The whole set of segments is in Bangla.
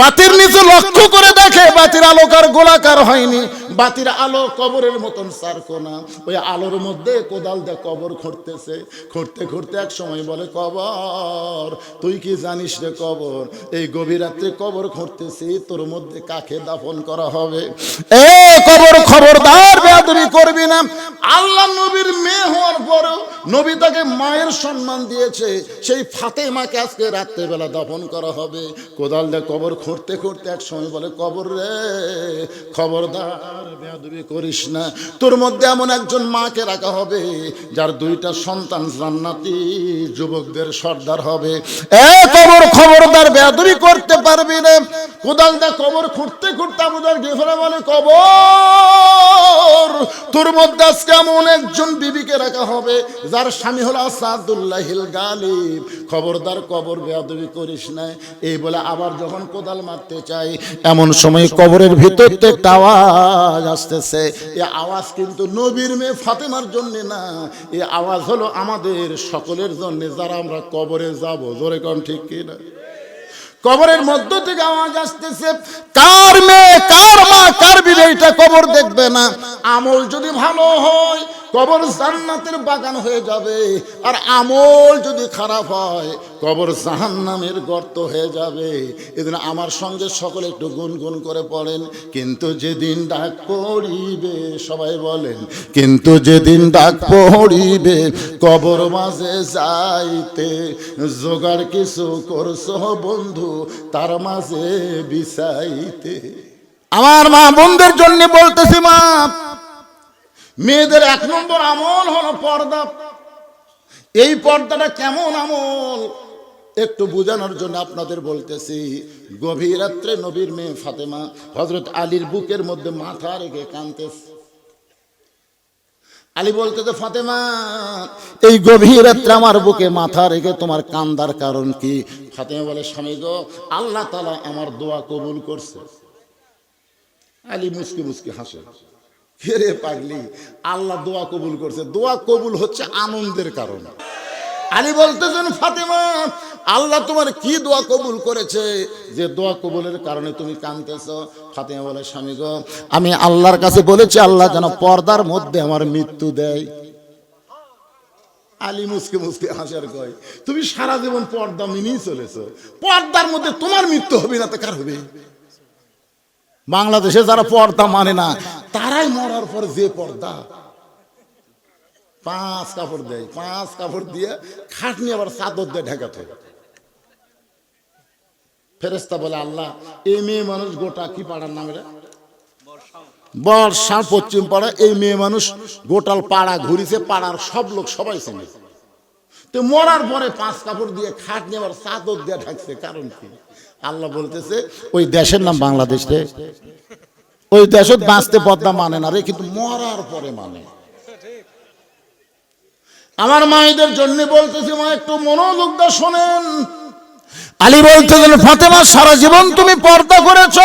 বাতির নিচে লক্ষ্য করে দেখে বাতির আলোকার গোলাকার হয়নি। বাতির আলো কবরের মতন সারকোনা ওই আলোর মধ্যে কোদাল দিয়ে কবর খুঁড়তেছে। খুঁড়তে খুঁড়তে এক সময় বলে, কবর, তুই কি জানিস রে কবর? এই গভীর রাত্রে কবর খুঁড়তেছি, তোর মধ্যে কাকে দাফন করা হবে? এ কবর খবরদার বেয়াদবি করবি না। আল্লাহ নবীর মেয়ে হওয়ার পরেও নবী তাকে মায়ের সম্মান দিয়েছে। সেই ফাতেমাকে আজকে রাত্রেবেলা দাফন করা হবে। কোদাল দিয়ে কবর খুঁড়তে খুঁড়তে এক সময় বলে, কবর রে, খবরদার, বেয়াদবি করিস না। তোর মধ্যে এমন একজন মাকে রাখা হবে, যার দুইটা সন্তান জান্নাতি যুবকদের সর্দার হবে। এ কবর খবরদার বেয়াদবি করতে পারবি না। কোদাল দা কবর খুঁড়তে খুঁড়তে আমাদের গেফরা বলে, কবর, তোর মধ্যে আজকে এমন একজন বিবিকে রাখা হবে, যার স্বামী হলো আসাদুল্লাহিল গালিব। খবরদার কবর বেয়াদবি করিস না। এই বলে আবার যখন কোদাল মারতে চাই, এমন সময় কবরের ভিতর একটা আওয়াজ আসতেছে। এই আওয়াজ কিন্তু নবীর মেয়ে ফাতেমার জন্যে না এই আওয়াজ হলো আমাদের সকলের জন্য, যারা আমরা কবরে যাব। জোরে কম ঠিক কিনা? কবরের মধ্য থেকে আওয়াজ আসতেছে, কার মেয়ে, কার মা, কার বিবেকটা কবর দেখবে না। আমল যদি ভালো হয়, কবর জান্নাতের বাগান হয়ে যাবে। আর আমল যদি খারাপ হয় কবর জাহান্নামের গর্ত হয়ে যাবে। এদিন আমার সঙ্গে সকলে একটু গুনগুন করে পড়েন, কিন্তু যেদিন ডাক পড়িবে, সবাই বলেন, কিন্তু যেদিন ডাক পড়িবে, কবর মাঝে যাইতে জোগাড় কিছু করছ বন্ধু, তার মাঝে বিছাইতে। আমার মা বোনদের জন্য বলতেছি, মা, মেয়েদের এক নম্বর আমল হলো পর্দা। এই পর্দাটা কেমন আমল? একটু বোঝানোর জন্য আপনাদের বলতেছি, গভীর রাত্রে নবীর মেয়ে ফাতেমা হজরত আলীর বুকের মধ্যে মাথা রেখে কানতেছে আলী বলতেছে, ফাতেমা, এই গভীর রাত্রে আমার বুকে মাথা রেখে তোমার কান্দার কারণ কি? ফাতেমা বলে, স্বামী গো, আল্লাহ তালা আমার দোয়া কবুল করছে। আলী মুসকি মুসকি হাসে। ফেরে পাগলি, আল্লাহ দোয়া কবুল করছে। দোয়া কবুল হচ্ছে আনন্দের কারণ। আলী বলতেছেন, ফাতেমা, আল্লাহ তোমার কি দোয়া কবুল করেছে? যে দোয়া কবুলের কারণে তুমি কানতেছ ফাতেমা বলে, স্বামী গো, আমি আল্লাহর কাছে বলেছি, আল্লাহ যেন পর্দার মধ্যে আমার মৃত্যু দেয়। আলী মুসকে মুসকে হাসার কয়, তুমি সারা জীবন পর্দা মেনেই চলেছ। পর্দার মধ্যে তোমার মৃত্যু হবে না তো কার হবে? বাংলাদেশে যারা পর্দা মানে না, তারাই মরার পর যে পর্দা পাঁচ কাপড় দেয়, পাঁচ কাপড় দিয়ে খাটনি আবার চাদর দিয়ে ঢেকাতে ফেরেস্তা বলে, আল্লাহ, এই মেয়ে মানুষ গোটা কি পাড়ার নাম রে? বর্ষা পশ্চিম পাড়া, এই মেয়ে মানুষ গোটাল পাড়া ঘুরিছে, পাড়ার সব লোক সবাই চেনে। তো মরার পরে পাঁচ কাপড় দিয়ে খাট নিয়ে আবার চাদর দিয়ে ঢাকছে, কারণ কি? আল্লাহ বলতেছে, ওই দেশের নাম বাংলাদেশ রে। ওই দেশত বাঁচতে পদ্মা মানে না রে, কিন্তু মরার পরে মানে। আমার মায়েদের জন্য বলতেছি মা একটু মনোযোগ দিয়ে শোনেন। আলী বলতেছেন ফাতেমা সারা জীবন তুমি পর্দা করেছ।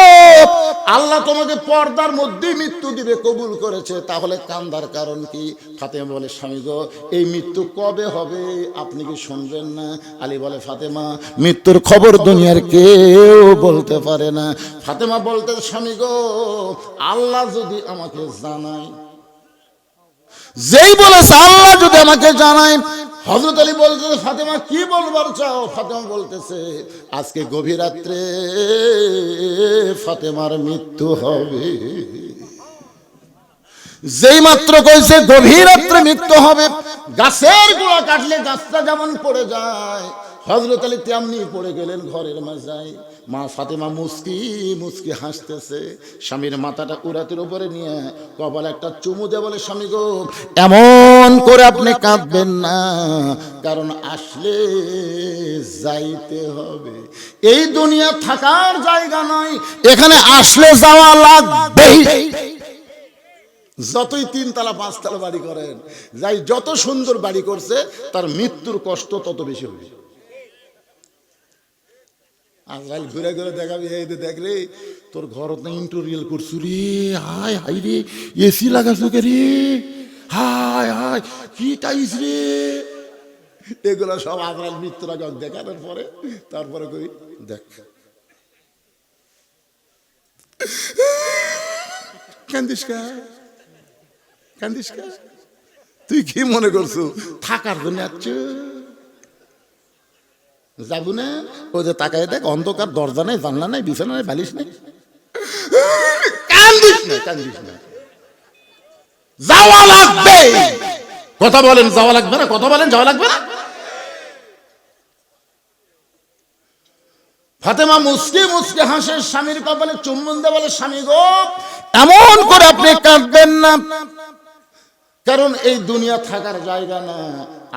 আল্লাহ তোমাকে পর্দার মধ্যেই মৃত্যু দিবে কবুল করেছে। তাহলে কান্দার কারণ কি? ফাতেমা বলে স্বামী গো এই মৃত্যু কবে হবে? আপনি কি শুনবেন না? আলী বলে ফাতেমা মৃত্যুর খবর দুনিয়ার কেউ বলতে পারে না। ফাতেমা বলতে স্বামী গো আল্লাহ যদি আমাকে জানায় যেই বলেছে আল্লাহ যদি আমাকে জানায় হজরত আলী বলতেছে ফাতেমা কি বলবার চাও? ফাতেমা বলতেছে, আজকে গভীর রাত্রে ফাতেমার মৃত্যু হবে। যেই মাত্র কইছে গভীর রাত্রে মৃত্যু হবে, গাছের গোড়া কাটলে গাছটা যেমন পড়ে যায় হজরত আলী তেমনি পড়ে গেলেন ঘরের মাঝায়। মা ফাতেমা মুস্কি মুস্কি হাসতেছে। স্বামীর মাথাটা উরাতের উপরে নিয়ে কপাল একটা চুমু দিয়ে বলে, স্বামী গো, এমন করে আপনি কাঁদবেন না, কারণ আসলে যাইতে হবে। এই দুনিয়া থাকার জায়গা নয়, এখানে আসলে যাওয়া লাগবেই। যতই তিনতলা, পাঁচতলা বাড়ি করেন, যাই যত সুন্দর বাড়ি করছে, তার মৃত্যুর কষ্ট তত বেশি হবে আজকাল ঘুরে ঘুরে দেখাবি, এই দেখ রে, তোর ঘর তো ইন্টোরিয়াল করছু রে। হাই হাই রে এসি লাগাছো কে রে? হাই হাই কি টাইস রে? এগুলো সব আজরাল মৃত্যুর আগে দেখানোর পরে, তারপরে কই, দেখ। কান্দিস কা? কান্দিস কা? তুই কি মনে করছ? থাকার জন্য আসছো যাব না? ও যে তাকায় দেখ, অন্ধকার, দরজা নাই, জানলা নাই, বিছানা নাই, বালিশ নাই। যাওয়া লাগবে। কথা বলেন, যাওয়া লাগবে না? কথা বলেন, যাওয়া লাগবে না? ফাতেমা মুসকে মুসকে হাসে স্বামীর কপালে চুম্বন দে বলে, স্বামী গো, এমন করে আপনি কাঁদবেন না। কারণ এই দুনিয়া থাকার জায়গা না।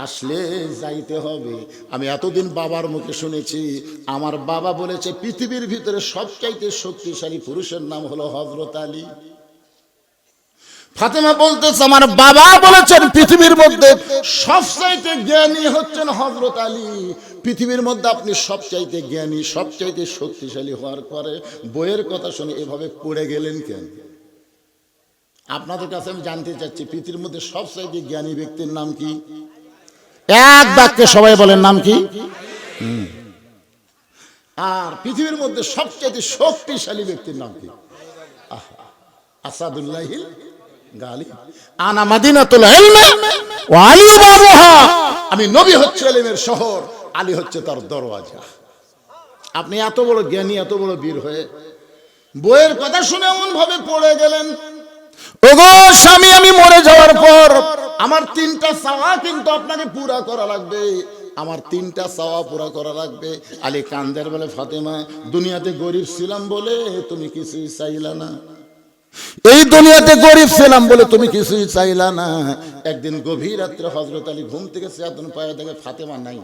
আসলে যাইতে হবে। আমি এতদিন বাবার মুখে শুনেছি, আমার বাবা বলেছে, পৃথিবীর ভিতরে সবচাইতে শক্তিশালী পুরুষের নাম হলো হজরত আলী। ফাতেমা বলতেছে, আমার বাবা বলেছেন, পৃথিবীর মধ্যে সবচাইতে জ্ঞানী হচ্ছেন হজরত আলী। পৃথিবীর মধ্যে আপনি সবচাইতে জ্ঞানী, সবচাইতে শক্তিশালী হওয়ার পরে বইয়ের কথা শুনে এভাবে পড়ে গেলেন কেন? আপনাদের কাছে আমি জানতে চাচ্ছি, পৃথিবীর মধ্যে সবচাইতে জ্ঞানী ব্যক্তির নাম কি? এক বাক্যে সবাই বলেন নাম কি? আর পৃথিবীর মধ্যে সবচাইতে শক্তিশালী ব্যক্তির নাম কি? আহা, আসাদুল্লাহিল গালি। আনা মাদিনাতুল ইলমে ওয়া আলী বাবুহা। আমি নবী হচ্ছে শহর আলী হচ্ছে তার দরওয়াজা। আপনি এত বড় জ্ঞানী এত বড় বীর হয়ে বইয়ের কথা শুনে এমন ভাবে পড়ে গেলেন। ওগো স্বামী আমি মরে যাওয়ার পর আমার তিনটা চাওয়া কিন্তু আপনাকে পুরা করা লাগবে। আমার তিনটা চাওয়া পুরা করা লাগবে। আলী কান্দের বলে, ফাতেমা, দুনিয়াতে গরিব ছিলাম বলে তুমি কিছুই চাইলা না। এই দুনিয়াতে গরিব ছিলাম বলে তুমি কিছুই চাইলা না। একদিন গভীর রাত্রে হজরত আলী ঘুম থেকে চেতন পায়ে দেখে ফাতেমা নাই।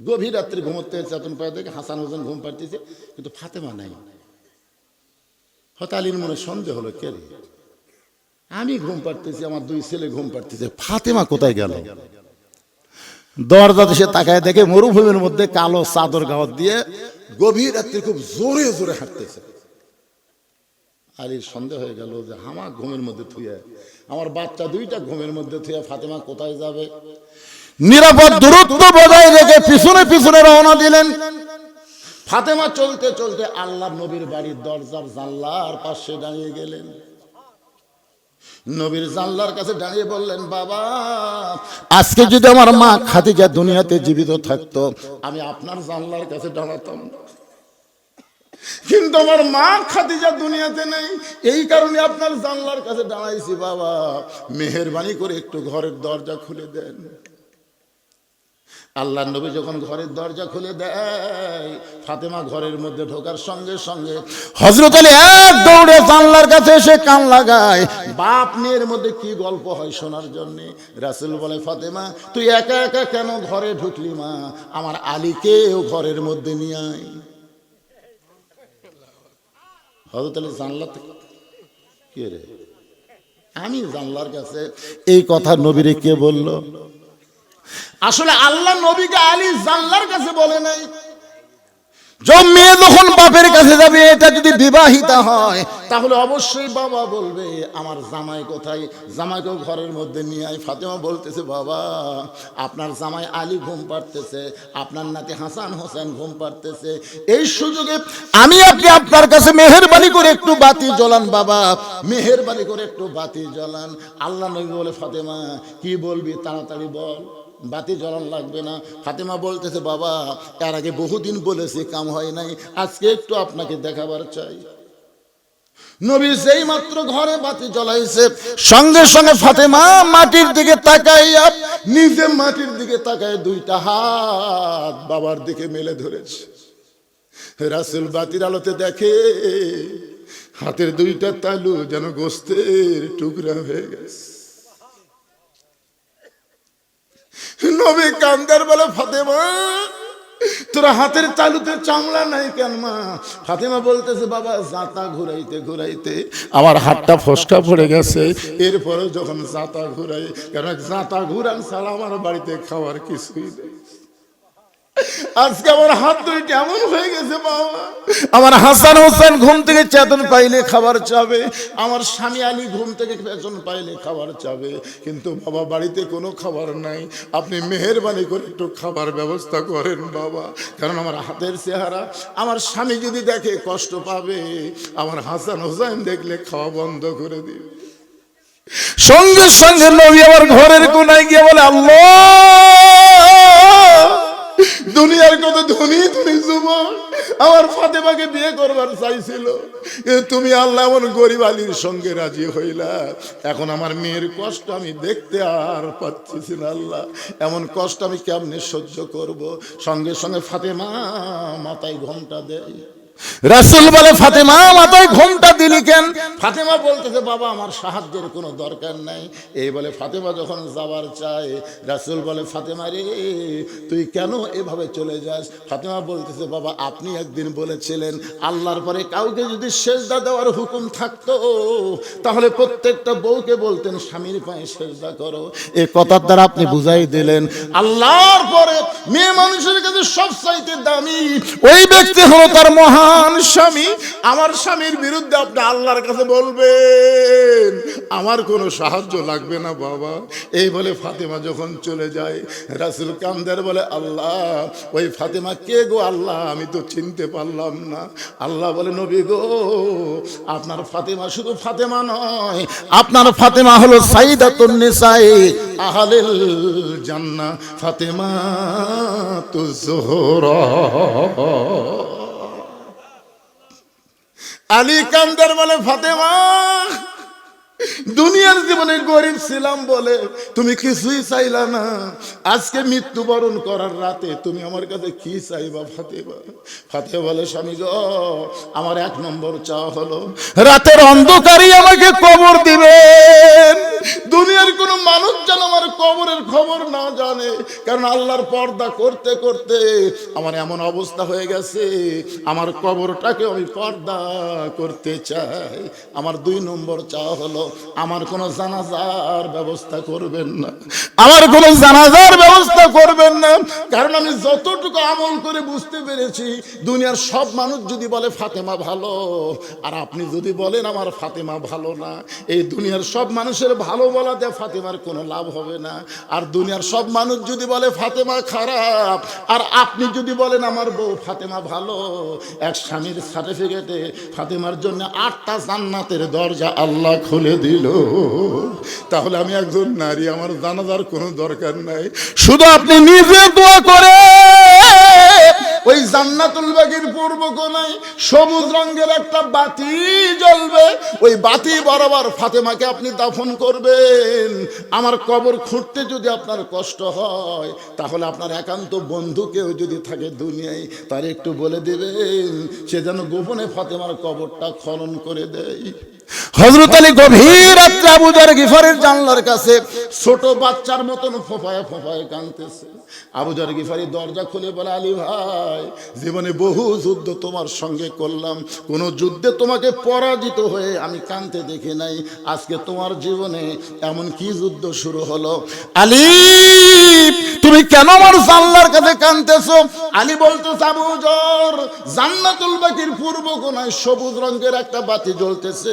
গভীর রাত্রে ঘুমোতে চেতন পায়ে দেখে হাসান হোসেন ঘুম পাড়তেছে, কিন্তু ফাতেমা নাই। হয়তো আলীর মনে সন্দেহ হলো, কে রে? আমি ঘুম পাড়তেছি, আমার দুই ছেলে ঘুম পাড়তেছে। ফাতেমা কোথায় গেল? দরজাতে সে তাকায় দেখে মরুভূমির মধ্যে কালো চাদর গাওয়াত দিয়ে গভীর রাত্রে খুব জোরে জোরে হাঁটতেছে। আলীর সন্দেহ হয়ে গেল যে হামা ঘুমের মধ্যে থুয়ে, আমার বাচ্চা দুইটা ঘুমের মধ্যে থুয়ে ফাতেমা কোথায় যাবে? নিরাপদ দূরত্ব বজায় রেখে পিছনে পিছনে রওনা দিলেন। ফাতেমা চলতে চলতে আল্লাহ নবীর বাড়ির দরজার জানলার পাশে দাঁড়িয়ে গেলেন। নবীর জানলার কাছে দাঁড়িয়ে বললেন বাবা আজকে যদি আমার মা খাদিজা দুনিয়াতে জীবিত থাকতো আমি আপনার জানলার কাছে দাঁড়াতাম কিন্তু আমার মা খাদিজা দুনিয়াতে নেই। এই কারণে আপনার জানলার কাছে দাঁড়াইছি বাবা। মেহরবানি করে একটু ঘরের দরজা খুলে দেন। আল্লাহ নবী যখন ঘরের দরজা খুলে দেয়, ফাতেমা ঘরের মধ্যে ঢোকার সঙ্গে সঙ্গে হজরত আলী এক দৌড়ে জানলার কাছে এসে কান লাগায়, বাপ মেয়ের মধ্যে কি গল্প হয় শোনার জন্য? রাসুল বলে, ফাতেমা, তুই একা একা কেন ঘরে ঢুকলি মা? আমার আলীকেও ঘরের মধ্যে নিয়ে আয়। হজরত আলী জানলা থেকে, কে রে? আমি জানলার কাছে এই কথা নবীরে কে বলল? আসলে আল্লাহ নবীকে আলী জানলার কাছে বলে নাই। মেয়ে যখন বাপের কাছে যাবে এটা যদি বিবাহিতা হয়। তাহলে অবশ্যই বাবা বলবে আমার জামাই কোথায়? জামাইকেও ঘরের মধ্যে নিয়ে আয়। ফাতেমা বলতেছে বাবা আপনার জামাই আলী ঘুম পাড়তেছে আপনার নাতি হাসান হোসেন ঘুম পাড়তেছে। এই সুযোগে আমি আপনি আপনার কাছে মেহেরবানি করে একটু বাতি জ্বলান বাবা। মেহেরবানি করে একটু বাতি জ্বলান। আল্লাহ নবী বলে ফাতেমা কি বলবি? তাড়াতাড়ি বল। বাতি জ্বলান লাগবে না। ফাতেমা বলতেছে, বাবা, এর আগে বহুদিন বলেছি কাম হয় নাই, আজকে একটু আপনাকে দেখাবার চাই। নবী সেই মাত্র ঘরে বাতি জ্বলাইছে, সঙ্গে সঙ্গে ফাতেমা মাটির দিকে তাকাইয়া নিজে মাটির দিকে তাকায় দুইটা হাত বাবার দিকে মেলে ধরেছে। রাসুল বাতির আলোতে দেখে হাতের দুইটা তালু যেন গোস্তের টুকরা হয়ে গেছে। নবী কান্দার বলে, ফাতেমা, তোরা হাতের তালুতে চামড়া নাই কেন মা? ফাতেমা বলতেছে, বাবা জাতা ঘুরাইতে ঘুরাইতে আমার হাতটা ফসকা পড়ে গেছে। এরপরে যখন জাতা ঘুরাই কারণ জাতা ঘুরান ছাড়া আমার বাড়িতে খাওয়ার কিছুই নেই। আজকে আমার হাত দুই কেমন হয়ে গেছে বাবা? আমার হাসান হোসেন ঘুম থেকে চেতন পাইলে খাবার চাবে। আমার স্বামী আলী ঘুম থেকে চেতন পাইলে খাবার চাবে। কিন্তু বাবা বাড়িতে কোনো খাবার নাই। আপনি মেহরবানি করে একটু খাবার ব্যবস্থা করেন বাবা। কারণ আমার হাতের চেহারা আমার স্বামী যদি দেখে কষ্ট পাবে আমার হাসান হোসেন দেখলে খাওয়া বন্ধ করে দিবে। সঙ্গে সঙ্গে নবী আমার ঘরের কোনায় গিয়ে বলে আল্লাহ! দুনিয়ার কত ধনী ধনী যুবক? আমার ফাতেমাকে বিয়ে করবার চাইছিল। তুমি আল্লাহ এমন গরিব আলীর সঙ্গে রাজি হইলা। এখন আমার মেয়ের কষ্ট আমি দেখতে আর পাচ্ছি না আল্লাহ। এমন কষ্ট আমি কেমনে সহ্য করব? সঙ্গে সঙ্গে ফাতেমা মাথায় ঘণ্টা দেয়। রাসূল বলে ফাতেমা মাথায় ঘোমটা দিলি কেন? ফাতেমা বলতেছে বাবা আমার সাহায্যের কোনো দরকার নাই। এই বলে ফাতেমা যখন যাবার চায় রাসুল বলে ফাতেমা রে তুই কেন এভাবে চলে যাস? ফাতেমা বলতেছে বাবা আপনি একদিন বলেছিলেন আল্লাহর পরে কাউকে যদি সেজদা দেওয়ার হুকুম থাকতো তাহলে প্রত্যেকটা বউকে বলতেন স্বামীর পায়ে সেজদা করো। এ কথার দ্বারা আপনি বুঝাই দিলেন আল্লাহর পরে মেয়ে মানুষের কাছে সব চাইতে দামি ওই ব্যক্তি হলো তার মহান স্বামী, আমার স্বামীর বিরুদ্ধে আপনি আল্লাহর কাছে বলবেন। আমার কোনো সাহায্য লাগবে না বাবা। এই বলে ফাতেমা যখন চলে যায়, রাসুল কান্দের বলে, আল্লাহ, ওই ফাতেমা কে গো? আল্লাহ, আমি তো চিনতে পারলাম না। আল্লাহ বলে, নবী গো, আপনার ফাতেমা শুধু ফাতেমা নয়, আপনার ফাতেমা হলো সাইদাতুন নিসাই, আহালেল জান্না ফাতেমা তো জোহরা। আলী কান্দার বলে ফাতেমা। দুনিয়ার জীবনে গরিব ছিলাম বলে তুমি কিছুই চাইলা না। আজকে মৃত্যুবরণ করার রাতে তুমি আমার কাছে কি চাইবা ফাতেমা? ফাতে বলে, স্বামী আমার এক নম্বর চা হলো, রাতের অন্ধকারই আমাকে কবর দিবেন। দুনিয়ার কোনো মানুষ যেন আমার কবরের খবর না জানে, কারণ আল্লাহর পর্দা করতে করতে আমার এমন অবস্থা হয়ে গেছে, আমার কবরটাকে আমি পর্দা করতে চাই। আমার দুই নম্বর চা হলো আমার কোনো জানাজার ব্যবস্থা করবেন না। আমার কোনো জানাজার ব্যবস্থা করবেন না। কারণ আমি যতটুকু আমল করে বুঝতে পেরেছি দুনিয়ার সব মানুষ যদি বলে ফাতেমা ভালো আর আপনি যদি বলেন আমার ফাতেমা ভালো না এই দুনিয়ার সব মানুষের ভালো বলাতে ফাতেমার কোনো লাভ হবে না। আর দুনিয়ার সব মানুষ যদি বলে ফাতেমা খারাপ আর আপনি যদি বলেন আমার বউ ফাতেমা ভালো এক স্বামীর সার্টিফিকেটে ফাতেমার জন্য আটটা জান্নাতের দরজা আল্লাহ খুলে দিল। তাহলে আমি একজন নারী, আমার জানাজার কোনো দরকার নাই। শুধু আপনি নিজে দোয়া করে ওই জান্নাতুল বাগির পূর্ব কোনায় সবুজ রঙের একটা বাতি জ্বলবে। ওই বাতি বরাবর ফাতেমাকে আপনি দাফন করবেন। আমার কবর খুঁড়তে যদি আপনার কষ্ট হয়, তাহলে আপনার একান্ত বন্ধু কেউ যদি থাকে দুনিয়ায় তার একটু বলে দেবেন, সে যেন গোপনে ফাতেমার কবরটা খনন করে দেয়। হজরত আলী গভীর রাত্রে আবুদার গিফারের জানলার কাছে ছোট বাচ্চার মতন ফোফায় ফোফায় কানতেছে আবুজার গিফারি দরজা খুলে বলে, আলী ভাই, জীবনে বহু যুদ্ধ তোমার সঙ্গে করলাম। কোন যুদ্ধে তোমাকে পরাজিত হয়ে আমি কানতে দেখি নাই। আজকে তোমার জীবনে এমন কি যুদ্ধ শুরু হলো? আলী, তুমি কেন আমার জানলার কাছে কানতেছো? আলী বলতো আবুজর জান্নাতুল বাকির পূর্ব কোনায় সবুজ রঙের একটা বাতি জ্বলতেছে।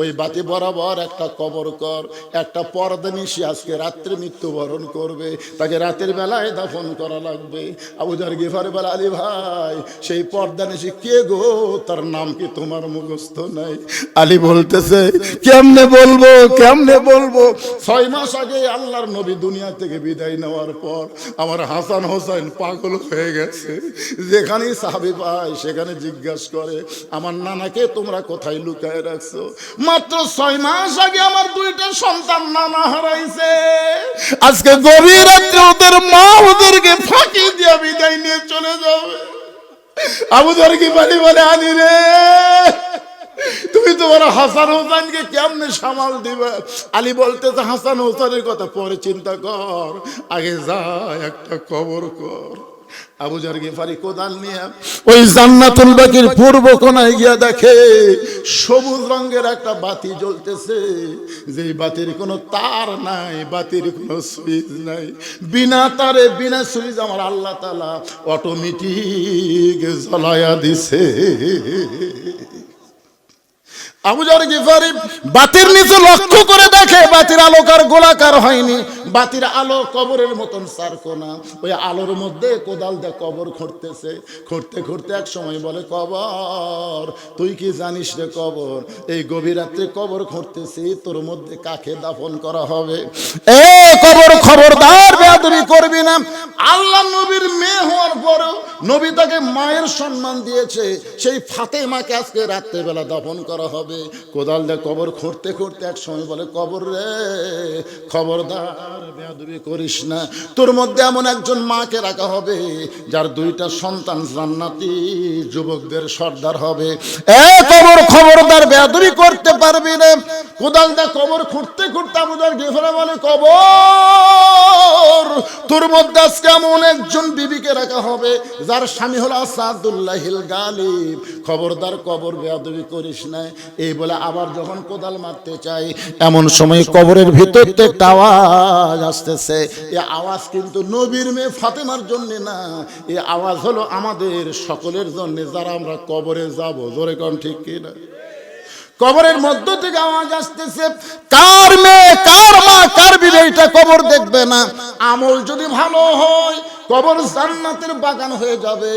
ওই বাতি বরাবর একটা কবর কর, একটা পর্দা নিশি আজকে রাত্রে মৃত্যুবরণ করবে। তাকে রাতের বেলায় দাফন করা লাগবে। আবুজার গিফার বলে, আলী ভাই, সেই পর্দা নিশি কে গো? তার নাম কি তোমার মুখস্থ নাই? আলী বলতেছে, কেমনে বলব কেমনে বলব? ছয় মাস আগে আল্লাহর নবী দুনিয়া থেকে বিদায় নেওয়ার পর আমার হাসান হোসেন পাগল হয়ে গেছে। যেখানেই সাহাবি পায়, সেখানে জিজ্ঞাসা করে, আমার নানাকে তোমরা কোথায় লুকায় রাখছো? মাত্র ছয় মাস আগে আমার দুইটা সন্তান নানা হারাইছে। আজকে গভীর রাত্রে ওদের মা ওদেরকে ফাঁকি দিয়ে বিদায় নিয়ে চলে যাবে। আবুদার কি বাড়ি বলে আনি রে, তুমি তোমার হাসান হোসেনকে কেমনে সামাল দিবে? আলী বলতেছে, হাসান হোসেনের কথা পরে চিন্তা কর, আগে যা একটা কবর কর। আবুজার গিফারি কোদাল নিয়ে ওই জান্নাতুল বাকির পূর্ব কোনায় গিয়া দেখে সবুজ রঙের একটা বাতি জ্বলতেছে। যে বাতির কোনো তার নাই বাতির কোনো সুইচ নাই। বিনা তারে বিনা সুইচ আমার আল্লাহ তালা অটোমেটিক জ্বলায়া দিছে। আবুজার গিফারি, বাতির নিচে লক্ষ্য করে দেখে বাতির আলোকার গোলাকার হয়নি। বাতির আলো কবরের মতন সারকোনা ওই আলোর মধ্যে কোদাল দিয়ে কবর খুঁড়তেছে। খুঁড়তে খুঁড়তে এক সময় বলে, কবর, তুই কি জানিস রে কবর? এই গভীর রাত্রে কবর খুঁড়তেছি, তোর মধ্যে কাকে দাফন করা হবে? এ কবর খবরদার বেয়াদবি করবি না। আল্লাহ নবীর মেয়ে হওয়ার পরেও নবী তাকে মায়ের সম্মান দিয়েছে। সেই ফাতেমাকে আজকে রাত্রেবেলা দাফন করা হবে। কোদাল দিয়ে কবর খুঁড়তে খুঁড়তে এক সময় বলে, কবর রে, খবরদার, বেয়াদবি করিস না। তোর মধ্যে এমন একজন মাকে রাখা হবে, যার দুইটা সন্তান জান্নাতি, যুবকদের সর্দার হবে। এ কবর খবরদার, বেয়াদবি করতে পারবি না। কোদাল দিয়ে কবর খুঁড়তে খুঁড়তে আমাদের গেফরা বলে, কবর, তোর মধ্যে আজকে এমন একজন বিবিকে রাখা হবে, যার স্বামী হলো আসাদুল্লাহিল গালিব। খবরদার কবর বেয়াদবি করিস না। এই বলে আবার যখন কোদাল মারতে চাই, এমন সময় কবরের ভিতর একটা আওয়াজ আসতেছে। এই আওয়াজ কিন্তু নবীর মেয়ে ফাতেমার জন্যে না। এ আওয়াজ হলো আমাদের সকলের জন্যে, যারা আমরা কবরে যাব। জোরে কম ঠিক কিনা? কবরের মধ্য থেকে আওয়াজ আসতেছে, কার মেয়ে, কার মা, কার বিবেকটা কবর দেখবে না। আমল যদি ভালো হয় কবর জান্নাতের বাগান হয়ে যাবে।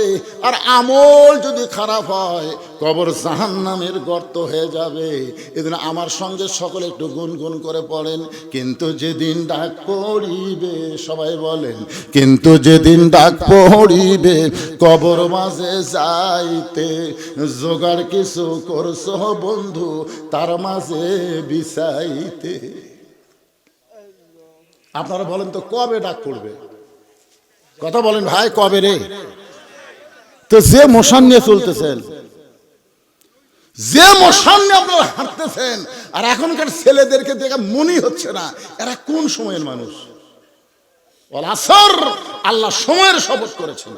আর আমল যদি খারাপ হয়, কবর জাহান্নামের গর্ত হয়ে যাবে। এদিন আমার সঙ্গে সকলে একটু গুনগুন করে পড়েন, কিন্তু যেদিন ডাক পড়িবে, সবাই বলেন, কিন্তু যেদিন ডাক পড়িবে, কবর মাঝে যাইতে জোগাড় কিছু করছ বন্ধু, তার মাঝে বিছাইতে। আপনারা বলেন তো, কবে ডাক পড়বে? কথা বলেন ভাই, কবে রে? তো যে মোশান নিয়ে চলতেছেন, যে মোশান নিয়ে আপনারা হাঁটতেছেন, আর এখনকার ছেলেদেরকে দেখে মনে হচ্ছে না, এরা কোন সময়ের মানুষ? আল্লাহ সময়ের শপথ করেছেন।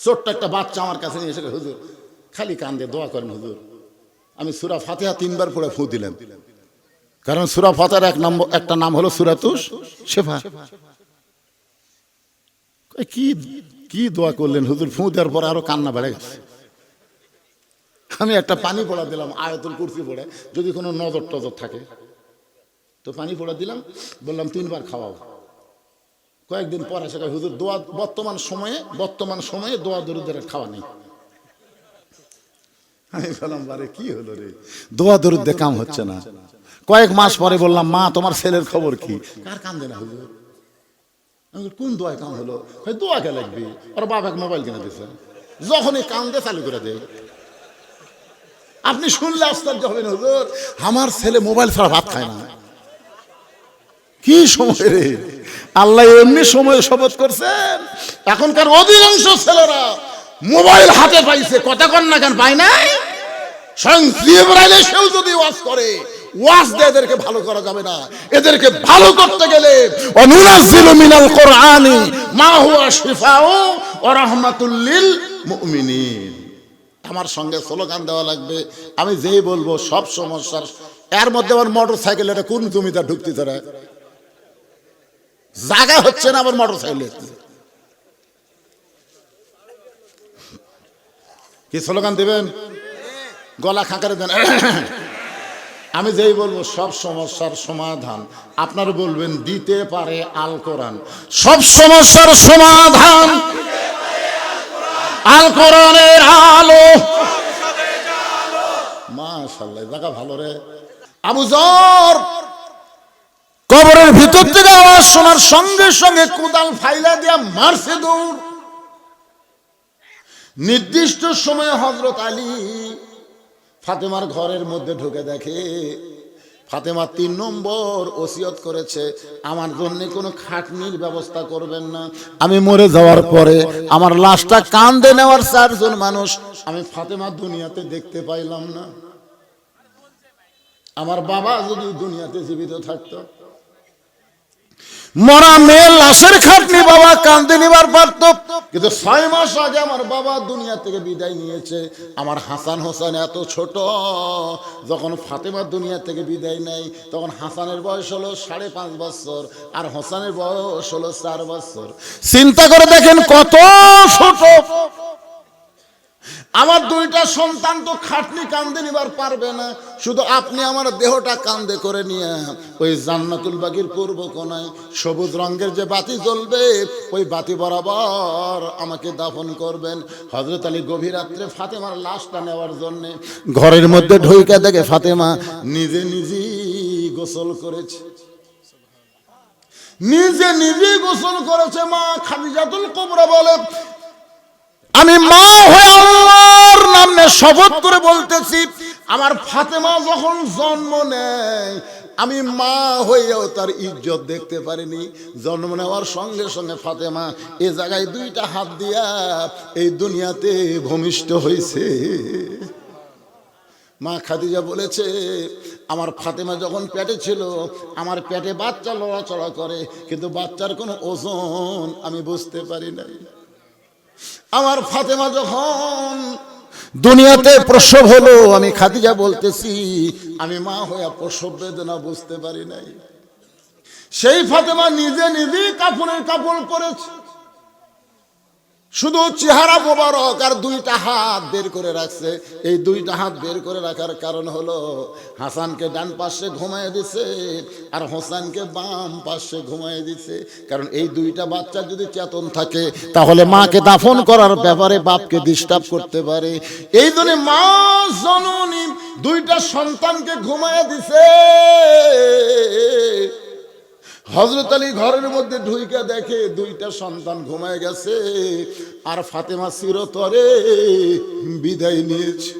ছোট্ট একটা বাচ্চা আমার কাছে নিয়ে এসে হুজুর, খালি কান্দে, দোয়া করেন হুজুর। আমি সুরা ফাতেহা তিনবার পড়ে ফু দিলাম কারণ সুরা ফাতেহার এক নম্বর, একটা নাম হলো সুরাতুস শেফা। কি কি দোয়া করলেন? হুজুর ফু দেওয়ার পর আরও কান্না বেড়ে গেছে। আমি একটা পানি পড়া দিলাম, আয়াতুল কুরসি পড়ে, যদি কোনো নজর টজর থাকে। তো পানি পড়া দিলাম, বললাম, তিনবার খাওয়াও। কয়েকদিন পর এসে হুজুর, দোয়া, বর্তমান সময়ে বর্তমান সময়ে দোয়া দরিদ্রের খাওয়া নেই। আমি বললাম, বারে কি হলো রে? দোয়া দরিদ্রে কাম হচ্ছে না। কয়েক মাস পরে বললাম, মা, তোমার ছেলের খবর কি? কার কান্দে না, হুজুর? কোন দোয়ায় কাম হলো? কয়, দোয়াকে লাগবে? ওর বাবাকে মোবাইল কিনে দিছে। যখনই কান্দে চালু করে দেয়। আপনি শুনলে আশ্চর্য হবেন হুজুর আমার ছেলে মোবাইল ছাড়া ভাত খায় না। কি সময় রে? আল্লাহ এমনি সময় শপথ করছেন। এখনকার অধিকাংশ ছেলেরা মোবাইল হাতে পাইছে কথা না কেন পায় নাই? স্বয়ং জিব্রাইল যদি ওয়াজ করে ওয়াজ দিয়ে এদেরকে ভালো করা যাবে না। এদেরকে ভালো করতে গেলে অনুনাজিলু মিনাল কোরআনি, মা হুয়া শিফাউ ওয়া রাহমাতুল মুমিনিন। আমার সঙ্গে স্লোগান দেওয়া লাগবে, আমি যেই বলব সব সমস্যার, এর মধ্যে আমার মোটর সাইকেল এটা কোন জমিটা ঢুকতে তারা জায়গা হচ্ছে না আবার মোটর সাইকেল কি স্লোগান দেবেন? গলা খাঁকারে দেন। আমি যেই বলব, সব সমস্যার সমাধান। আপনার বলবেন, দিতে পারে আল কোরআন। সব সমস্যার সমাধান আল কোরআনের আলো। মাশাল্লাহ জায়গা ভালো রে। আবু জর, কবরের ভিতর থেকে আওয়াজ শোনার সঙ্গে সঙ্গে কোদাল ফাইলা দিয়া মারছে দৌড়। নির্দিষ্ট সময়ে হজরত আলী ফাতেমার ঘরের মধ্যে ঢুকে দেখে ফাতেমা তিন নম্বর ওসিয়ত করেছে, আমার জন্য কোনো খাটনির ব্যবস্থা করবেন না। আমি মরে যাওয়ার পরে আমার লাশটা কান্দে নেওয়ার চারজন মানুষ আমি ফাতেমা দুনিয়াতে দেখতে পাইলাম না। আমার বাবা যদি দুনিয়াতে জীবিত থাকতো মরা মেয়ে লাশের খাটনি বাবা কান্দে নিবার পারত কিন্তু ছয় মাস আগে আমার বাবা দুনিয়া থেকে বিদায় নিয়েছে। আমার হাসান হোসেন এত ছোট যখন ফাতেমা দুনিয়া থেকে বিদায় নেয় তখন হাসানের বয়স হলো সাড়ে পাঁচ বছর আর হোসেনের বয়স হলো চার বছর। চিন্তা করে দেখেন কত ছোট। আমার দুইটা সন্তান তো খাটনি কান্দে নিবার পারবে না। শুধু আপনি আমার দেহটা কান্দে করে নিয়ে ওই জান্নাতুল বাগির পূর্ব কোনায় সবুজ রঙের যে বাতি জ্বলবে, ওই বাতি বরাবর আমাকে দাফন করবেন। হজরত আলী গভীর রাত্রে ফাতেমার লাশটা নেওয়ার জন্যে ঘরের মধ্যে ঢুইকা দেখে ফাতেমা নিজে নিজেই গোসল করেছে। নিজে নিজেই গোসল করেছে মা খাদিজাতুল কোবরা বলে আমি মা হয়ে আল্লাহর নামে শপথ করে বলতেছি, আমার ফাতেমা যখন জন্ম নেয়, আমি মা হয়েও তার ইজ্জত দেখতে পারিনি। জন্ম নেওয়ার সঙ্গে সঙ্গে ফাতেমা এ জায়গায় দুইটা হাত দিয়া এই দুনিয়াতে ভূমিষ্ঠ হয়েছে মা খাদিজা বলেছে, আমার ফাতেমা যখন পেটে ছিল, আমার পেটে বাচ্চা লড়াচড়া করে, কিন্তু বাচ্চার কোনো ওজন আমি বুঝতে পারি নাই। আমার ফাতেমা যখন দুনিয়াতে প্রসব হলো, আমি খাদিজা বলতেছি, আমি মা হইয়া প্রসব বেদনা বুঝতে পারি নাই। সেই ফাতেমা নিজে নিজেই কাপড়ের কাপড় পরেছে। শুধু চেহারা মোবারক আর দুইটা হাত বের করে রাখছে। এই দুইটা হাত বের করে রাখার কারণ হলো, হাসানকে ডান পাশে ঘুমায় দিছে আর হোসেনকে বাম পাশে ঘুমায় দিছে। কারণ এই দুইটা বাচ্চা যদি চেতন থাকে, তাহলে মাকে দাফন করার ব্যাপারে বাপকে ডিস্টার্ব করতে পারে। এই জন্য মা জননী দুইটা সন্তানকে ঘুমায় দিছে। হজরত আলী ঘরের মধ্যে ঢুইকা দেখে দুইটা সন্তান ঘুমায় গেছে, আর ফাতেমা চিরতরে বিদায় নিয়েছে।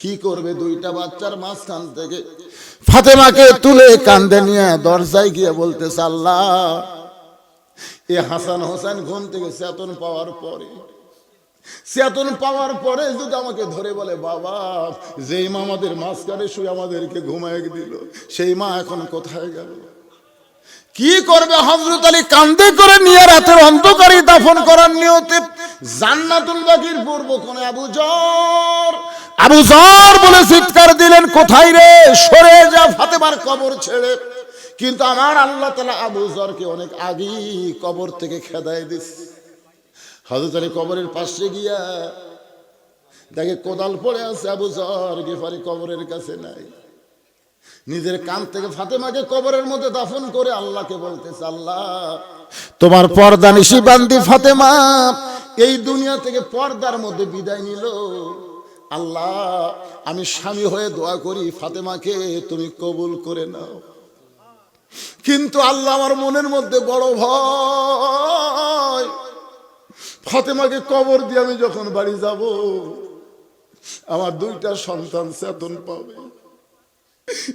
কি করবে দুইটা বাচ্চার মাঝখান থেকে? ফাতেমাকে তুলে কান্দে নিয়ে দরজায় গিয়ে বলতে আল্লাহ, এ হাসান হোসেন ঘুম থেকে চেতন পাওয়ার পরে চেতন পাওয়ার পরে যদি আমাকে ধরে বলে, বাবা, যেই মা আমাদের মাঝখানে শুয়ে আমাদেরকে ঘুমায় দিল, সেই মা এখন কোথায় গেল? কি করবে হজরত আলী কান্দে করে নিয়ে রাতের অন্ধকারে দাফন করার নিয়তে জান্নাতুল বাকির পূর্ব কোনে আবু জর আবু জর বলে চিৎকার দিলেন, কোথায় রে? সরে যা, ফাতেমার কবর ছেড়ে। কিন্তু আমার আল্লাহ তালা আবু জরকে অনেক আগেই কবর থেকে খেদায় দিচ্ছে হজরত আলী কবরের পাশে গিয়া দেখে কোদাল পড়ে আছে আবু জর গেফারি কবরের কাছে নাই। নিজের কান থেকে ফাতেমাকে কবরের মধ্যে দাফন করে আল্লাহকে বলতেছে, আল্লাহ, তোমার পর্দা নিশি বান্দি ফাতেমা, এই দুনিয়া থেকে পর্দার মধ্যে বিদায় নিল। আল্লাহ, আমি স্বামী হয়ে দোয়া করি, ফাতেমাকে তুমি কবুল করে নাও। কিন্তু আল্লাহ আমার মনের মধ্যে বড় ভয়। ফাতেমাকে কবর দিয়ে আমি যখন বাড়ি যাব, আমার দুইটা সন্তান চেতন পাবে।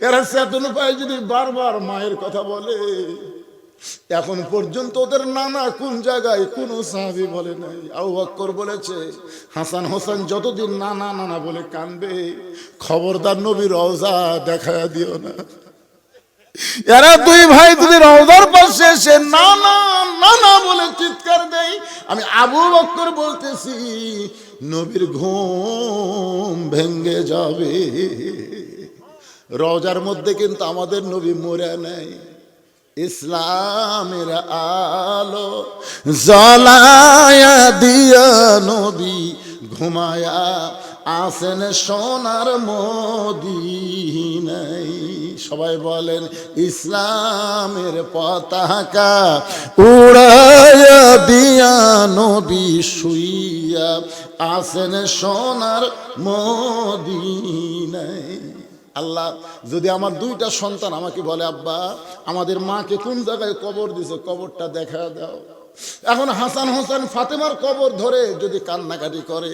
এরা চেতন পায় যদি বারবার মায়ের কথা বলে, এখন পর্যন্ত ওদের নানা কোন জায়গায় কোন সাহাবি বলে নাই। আউ অক্কর বলেছে, হাসান হোসেন যতদিন নানা নানা বলে কানবে, খবরদার নবীর রওজা দেখা দিও না। এরা দুই ভাই যদি রওজার পাশে এসে না না না না বলে চিৎকার দেই আমি আবু বক্কর বলতেছি, নবীর ঘুম ভেঙ্গে যাবে। রজার মধ্যে কিন্তু আমাদের নবী মরে নাই। ইসলামের আলো জ্বলায়া দিয়া নবী ঘুমায়া আসেন সোনার মদিনাই সবাই বলেন, ইসলামের পতাকা উড়াইয়া দিয়া নবী শুইয়া আসেন সোনার মদিনাই আল্লাহ, যদি আমার দুইটা সন্তান আমাকে বলে, আব্বা, আমাদের মাকে কোন জায়গায় কবর দিছে? কবরটা দেখা দাও। এখন হাসান হোসেন ফাতেমার কবর ধরে যদি কান্নাকাটি করে,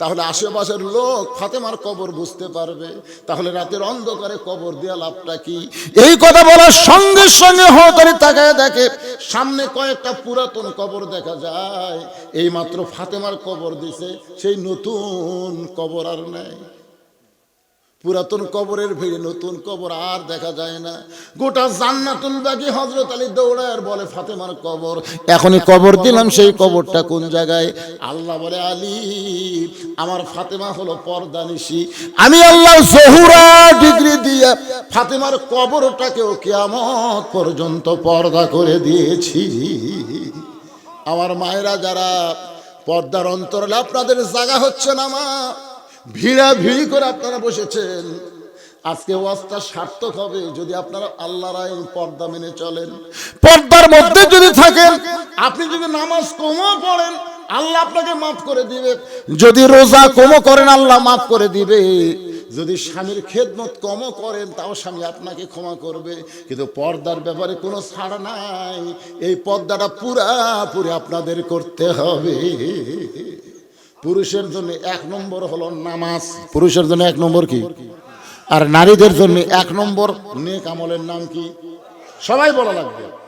তাহলে আশেপাশের লোক ফাতেমার কবর বুঝতে পারবে। তাহলে রাতের অন্ধকারে কবর দেওয়া লাভটা কি? এই কথা বলার সঙ্গে সঙ্গে হতালি তাকায় দেখে, সামনে কয়েকটা পুরাতন কবর দেখা যায়। এই মাত্র ফাতেমার কবর দিছে, সেই নতুন কবর আর নাই। পুরাতন কবরের ভিড়ে নতুন কবর আর দেখা যায় না। গোটা জান্নাতুল বাকি হজরত আলী দৌড়ায় আর বলে, ফাতেমার কবর, এখনই কবর দিলাম সেই কবরটা কোন জায়গায়? আল্লাহ বলে, আলী, আমার ফাতেমা হলো পর্দানিশি আমি আল্লাহ জহুরা ডিগ্রি দিয়ে ফাতেমার কবরটাকেও কিয়ামত পর্যন্ত পর্দা করে দিয়েছি। আমার মায়েরা যারা পর্দার অন্তরালে, আপনাদের জায়গা হচ্ছে না মা। ভিড়া ভিড়ি করে আপনারা বসেছেন। আজকে ওয়াজটা সার্থক হবে যদি আপনারা আল্লাহর আইন পর্দা মেনে চলেন। পর্দার মধ্যে যদি থাকেন, আপনি যদি নামাজ কমও পড়েন, আল্লাহ আপনাকে মাফ করে দিবে। যদি রোজা কমও করেন, আল্লাহ মাফ করে দিবে। যদি স্বামীর খেদমত কমও করেন, তাও স্বামী আপনাকে ক্ষমা করবে। কিন্তু পর্দার ব্যাপারে কোনো ছাড় নাই। এই পর্দাটা পুরাপুরি আপনাদের করতে হবে। পুরুষের জন্য এক নম্বর হলো নামাজ। পুরুষের জন্য এক নম্বর কি? আর নারীদের জন্য এক নম্বর নেক আমলের নাম কি? সবাই বলা লাগবে।